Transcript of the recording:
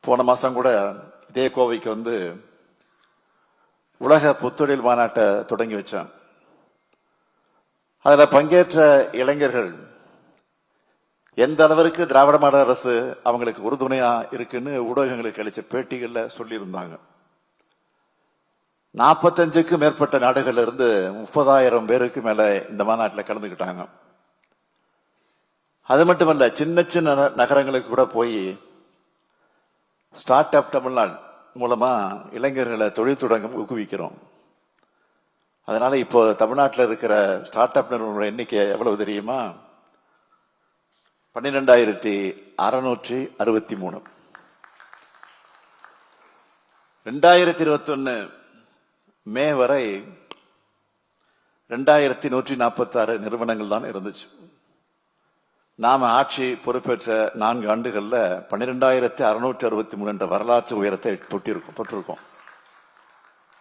போன மாதம் கூட இதே கோவைக்கு வந்து உலக புத்தொழில் மாநாட்டை தொடங்கி வச்சான். அதில் பங்கேற்ற இளைஞர்கள் எந்த அளவிற்கு திராவிட மாடல் அரசு அவங்களுக்கு உறுதுணையா இருக்குன்னு ஊடகங்களுக்கு அளித்த பேட்டிகளில் சொல்லியிருந்தாங்க. நாற்பத்தஞ்சுக்கு மேற்பட்ட நாடுகள்ல இருந்து முப்பதாயிரம் பேருக்கு மேல இந்த மாநாட்டில் கலந்துக்கிட்டாங்க. அது மட்டுமல்ல சின்ன சின்ன ந- நகரங்களுக்கு கூட போய் ஸ்டார்ட் அப் தமிழ்நாடு மூலமாக இளைஞர்களை தொழில் தொடங்க ஊக்குவிக்கிறோம். அதனால் இப்போ தமிழ்நாட்டில் இருக்கிற ஸ்டார்ட் அப் நிறுவனங்களோட எண்ணிக்கை எவ்வளவு தெரியுமா? பன்னிரெண்டாயிரத்தி அறநூற்றி அறுபத்தி மூணு. ரெண்டாயிரத்தி இருபத்தொன்று மே வரை ரெண்டாயிரத்தி நூற்றி நாற்பத்தாறு நிறுவனங்கள் தான் இருந்துச்சு. நாம ஆட்சி பொறுப்பேற்ற நான்கு ஆண்டுகளில் பன்னிரெண்டாயிரத்தி அறுநூற்றி அறுபத்தி மூணு என்ற வரலாற்று உயரத்தை தொட்டிருக்கோம் தொட்டிருக்கோம்.